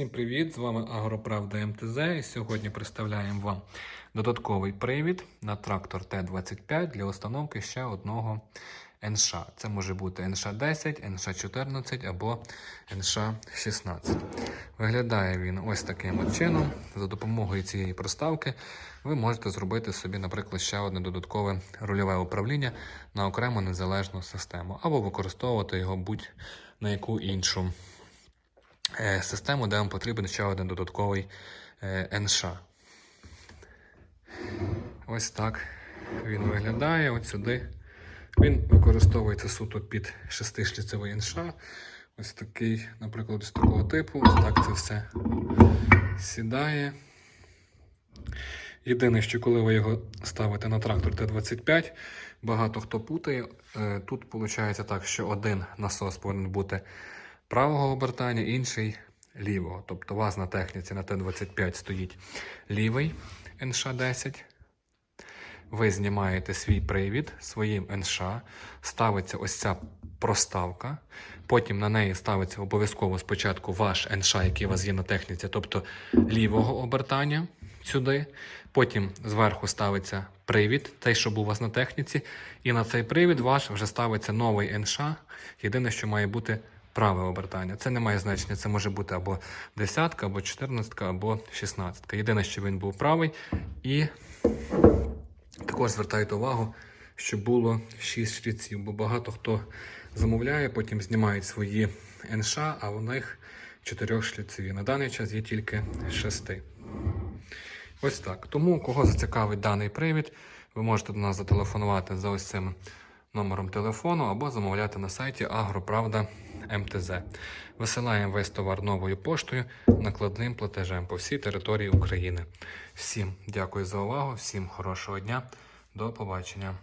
Всім привіт! З вами Агроправда МТЗ. І сьогодні представляємо вам додатковий привід на трактор Т-25 для установки ще одного НШ. Це може бути НШ-10, НШ-14 або НШ-16. Виглядає він ось таким чином. За допомогою цієї проставки ви можете зробити собі, наприклад, ще одне додаткове рульове управління на окрему незалежну систему, або використовувати його будь-на яку іншу систему, де вам потрібен ще один додатковий е, НШ. Ось так він виглядає. От сюди. Він використовується суто під шестишліцевий НШ. Ось такий, наприклад, з такого типу. Ось так це все сідає. Єдине, що коли ви його ставите на трактор Т-25, багато хто путає. Е, Тут виходить так, що один насос повинен бути правого обертання, інший лівого. Тобто у вас на техніці на Т-25 стоїть лівий НШ-10. Ви знімаєте свій привід своїм НШ, ставиться ось ця проставка. Потім на неї ставиться обов'язково спочатку ваш НШ, який у вас є на техніці, тобто лівого обертання сюди. Потім зверху ставиться привід, той, що був у вас на техніці. І на цей привід ваш вже ставиться новий НШ. Єдине, що має бути праве обертання. Це не має значення. Це може бути або десятка, або чотирнадцятка, або шістнадцятка. Єдине, що він був правий. І також звертайте увагу, що було 6 шліців, бо багато хто замовляє, потім знімають свої НШ, а у них 4 шліцеві. На даний час є тільки 6. Ось так. Тому, кого зацікавить даний привід, ви можете до нас зателефонувати за ось цим номером телефону або замовляти на сайті Агроправда МТЗ. Висилаємо весь товар новою поштою накладним платежем по всій території України. Всім дякую за увагу, всім хорошого дня, до побачення.